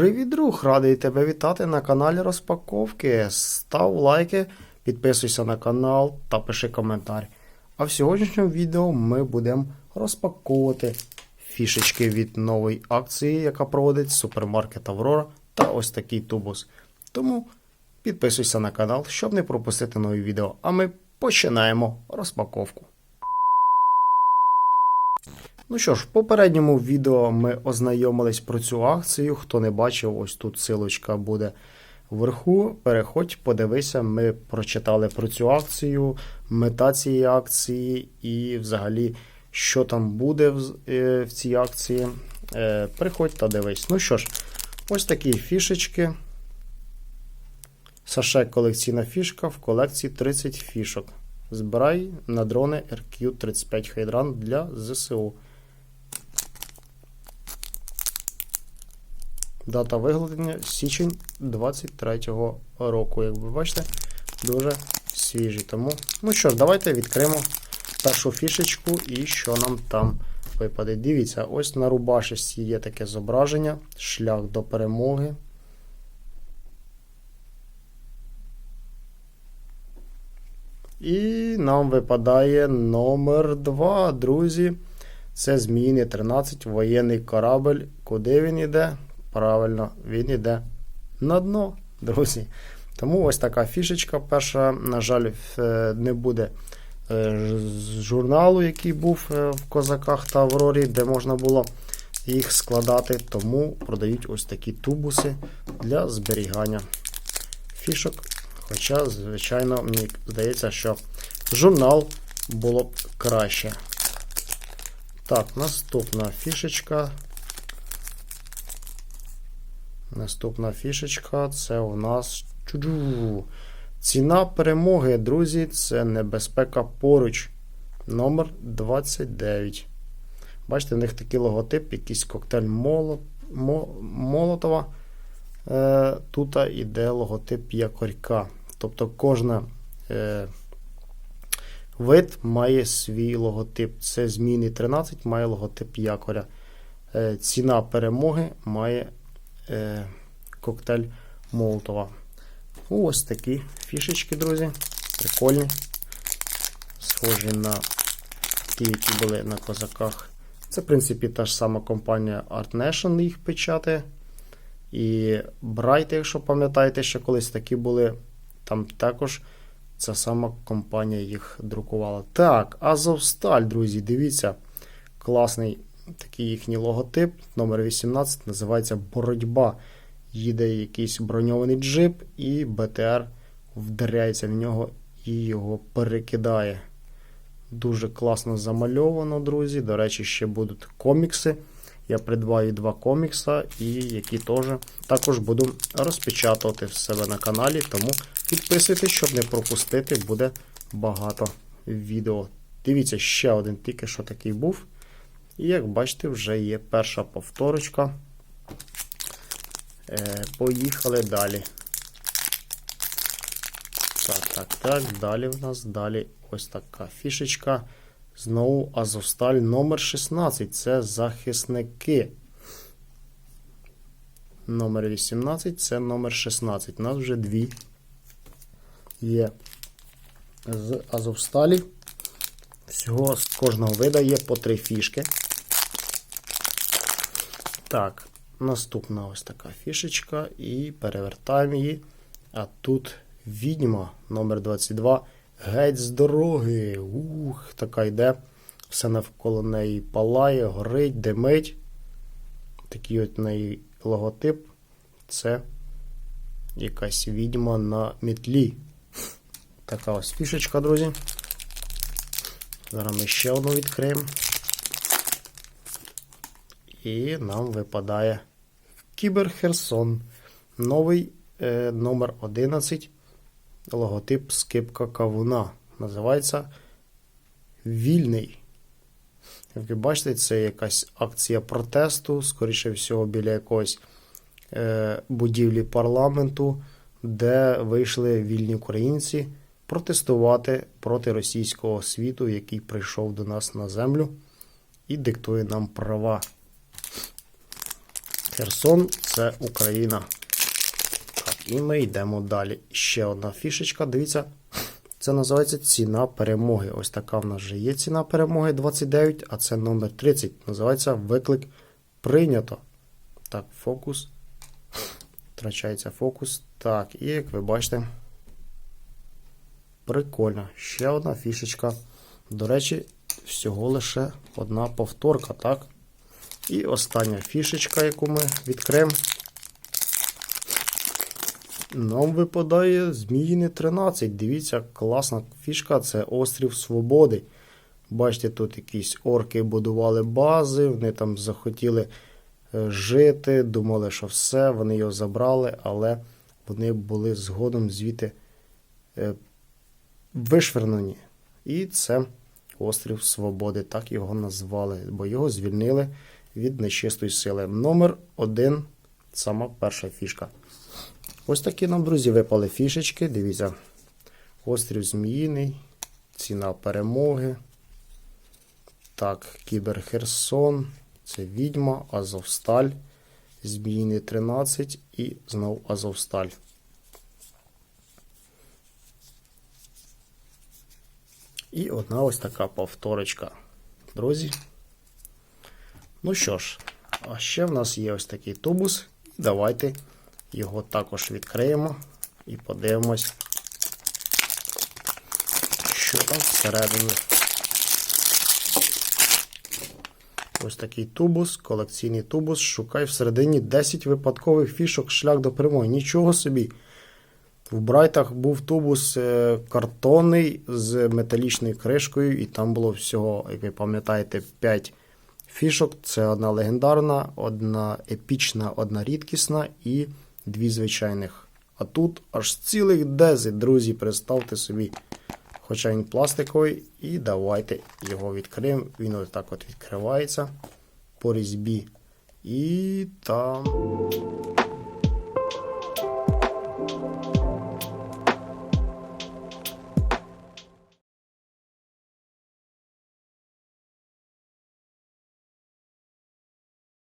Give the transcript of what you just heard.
Привіт, друг! Радий тебе вітати на каналі Розпаковки. Став лайки, підписуйся на канал та пиши коментар. А в сьогоднішньому відео ми будемо розпаковувати фішечки від нової акції, яка проводить супермаркет Аврора та ось такий тубус. Тому підписуйся на канал, щоб не пропустити нові відео. А ми починаємо розпаковку. Ну що ж, в попередньому відео ми ознайомились про цю акцію. Хто не бачив, ось тут силочка буде вверху. Переходь, подивися, ми прочитали про цю акцію, мета цієї акції і взагалі, що там буде в, е, в цій акції. Е, Приходь та дивись. Ну що ж, ось такі фішечки. Саше колекційна фішка в колекції 30 фішок. Збирай на дрони RQ35 Hydrant для ЗСУ. Дата виготовлення січень 23-го року. Як ви бачите, дуже свіжий. Тому, ну що ж, давайте відкриємо першу фішечку і що нам там випаде. Дивіться, ось на рубашечці є таке зображення, шлях до перемоги. І нам випадає номер 2, друзі. Це зміни 13, воєнний корабль. Куди він йде? Правильно, він йде на дно, друзі. Тому ось така фішечка. Перша, на жаль, е, не буде е, журналу, який був е, в Козаках та Аврорі, де можна було їх складати. Тому продають ось такі тубуси для зберігання фішок. Хоча, звичайно, мені здається, що журнал було б краще. Так, наступна фішечка. Наступна фішечка це у нас чуджу. Ціна перемоги, друзі, це небезпека поруч. Номер 29. Бачите, в них такий логотип, якийсь коктейль Молот, Молотова. Е, Тут іде логотип якорька. Тобто кожна е, вид має свій логотип. Це зміни 13 має логотип якоря. Е, ціна перемоги має е, коктейль Молотова. Ось такі фішечки, друзі. Прикольні. Схожі на ті, які були на козаках. Це, в принципі, та ж сама компанія Art Nation їх печати. І Bright, якщо пам'ятаєте, що колись такі були, там також ця сама компанія їх друкувала. Так, Азовсталь, друзі, дивіться, класний такий їхній логотип, номер 18, називається Боротьба. Їде якийсь броньований джип, і БТР вдаряється в нього і його перекидає. Дуже класно замальовано, друзі. До речі, ще будуть комікси. Я придбаю два комікса, і які теж також буду розпечатувати в себе на каналі. Тому підписуйтесь, щоб не пропустити, буде багато відео. Дивіться, ще один тільки що такий був. І як бачите, вже є перша повторочка. Е, Поїхали далі. Так, так, так. Далі в нас далі ось така фішечка. Знову Азовсталь номер 16 це захисники. Номер 18 це номер 16. У нас вже дві є з Азовсталі. Всього з кожного вида є по три фішки. Так, наступна ось така фішечка. І перевертаємо її. А тут відьма номер 22 Геть з дороги. Ух, така йде. Все навколо неї палає, горить, димить. Такий от неї логотип. Це якась відьма на мітлі. Така ось фішечка, друзі. Зараз ми ще одну відкриємо. І нам випадає Кібер Херсон. Новий е, номер 11 логотип скипка кавуна. Називається Вільний. Як ви бачите, це якась акція протесту, скоріше всього, біля якоїсь е, будівлі парламенту, де вийшли вільні українці протестувати проти російського світу, який прийшов до нас на землю і диктує нам права. Херсон це Україна. Так, і ми йдемо далі. Ще одна фішечка. Дивіться, це називається ціна перемоги. Ось така в нас вже є ціна перемоги 29, а це номер 30. Називається виклик прийнято. Так, фокус. Втрачається фокус. Так, і як ви бачите, прикольно. Ще одна фішечка. До речі, всього лише одна повторка, так? І остання фішечка, яку ми відкриємо. Нам випадає Зміїни 13. Дивіться, класна фішка це Острів Свободи. Бачите, тут якісь орки будували бази, вони там захотіли е, жити, думали, що все, вони його забрали, але вони були згодом звідти е, вишвернені. І це Острів Свободи, так його назвали, бо його звільнили від нечистої сили. Номер один, сама перша фішка. Ось такі нам, друзі, випали фішечки. Дивіться. Острів Зміїний, ціна перемоги. Так, Кібер Херсон, це Відьма, Азовсталь, Зміїний 13 і знов Азовсталь. І одна ось така повторочка. Друзі. Ну що ж, а ще в нас є ось такий тубус. Давайте його також відкриємо і подивимось, що там всередині. Ось такий тубус, колекційний тубус. Шукай всередині 10 випадкових фішок шлях до перемоги. Нічого собі. В Брайтах був тубус е, картонний з металічною кришкою, і там було всього, як ви пам'ятаєте, 5 фішок. Це одна легендарна, одна епічна, одна рідкісна і дві звичайних. А тут аж цілих 10, друзі, представте собі. Хоча він пластиковий, і давайте його відкриємо. Він ось так от відкривається по різьбі. І там.